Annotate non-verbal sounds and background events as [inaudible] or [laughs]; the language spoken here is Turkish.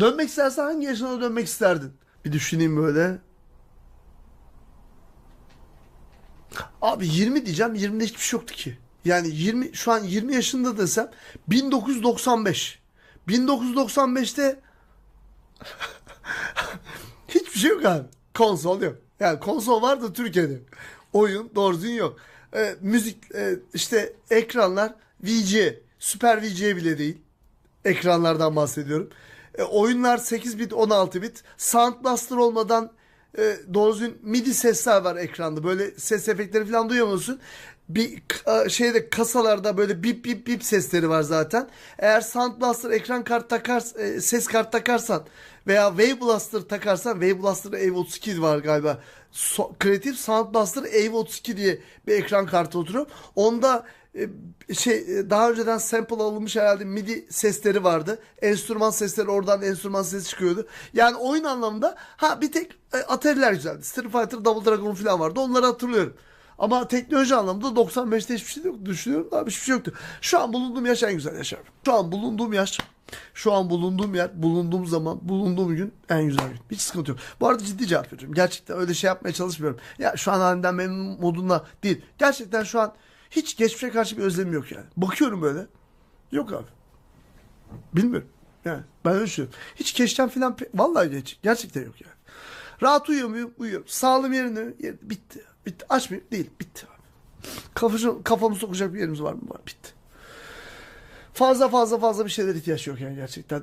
Dönmek istersen hangi yaşına dönmek isterdin? Bir düşüneyim böyle. Abi 20 diyeceğim. 20'de hiçbir şey yoktu ki. Yani 20 şu an 20 yaşında desem 1995. 1995'te [laughs] hiçbir şey yok abi. Konsol yok. Yani konsol var da Türkiye'de. Oyun doğru düzgün yok. Ee, müzik e, işte ekranlar VGA. Süper VGA bile değil. Ekranlardan bahsediyorum. E, oyunlar 8 bit 16 bit. Sound Blaster olmadan e, doğru MIDI sesler var ekranda. Böyle ses efektleri falan duyamıyorsun. Bir şeyde kasalarda böyle bip bip bip sesleri var zaten. Eğer Sound Blaster ekran kart takar e, ses kart takarsan veya Wave Blaster takarsan Wave Blaster AV32 var galiba. So, Creative Sound Blaster AV32 diye bir ekran kartı oturuyor. Onda e, şey e, daha önceden sample alınmış herhalde MIDI sesleri vardı. Enstrüman sesleri oradan enstrüman sesi çıkıyordu. Yani oyun anlamında ha bir tek e, Atari'ler güzeldi. Street Fighter, Double Dragon falan vardı. Onları hatırlıyorum. Ama teknoloji anlamında 95'te hiçbir şey yok. Düşünüyorum da hiçbir şey yoktu. Şu an bulunduğum yaş en güzel yaş abi. Şu an bulunduğum yaş, şu an bulunduğum yer, bulunduğum zaman, bulunduğum gün en güzel gün. Hiç sıkıntı yok. Bu arada ciddi cevap veriyorum. Gerçekten öyle şey yapmaya çalışmıyorum. Ya şu an halimden memnun modunda değil. Gerçekten şu an hiç geçmişe karşı bir özlemim yok yani. Bakıyorum böyle. Yok abi. Bilmiyorum. Yani ben öyle düşünüyorum. Hiç keşten falan vallahi geç. Gerçekten yok yani. Rahat uyuyor muyum? Uyuyorum. Sağlığım yerinde mi? Bitti. Bitti. Aç mıyım? Değil. Bitti abi. Kafamı, kafamı sokacak bir yerimiz var mı? Var. Bitti. Fazla fazla fazla bir şeyler ihtiyaç yok yani gerçekten.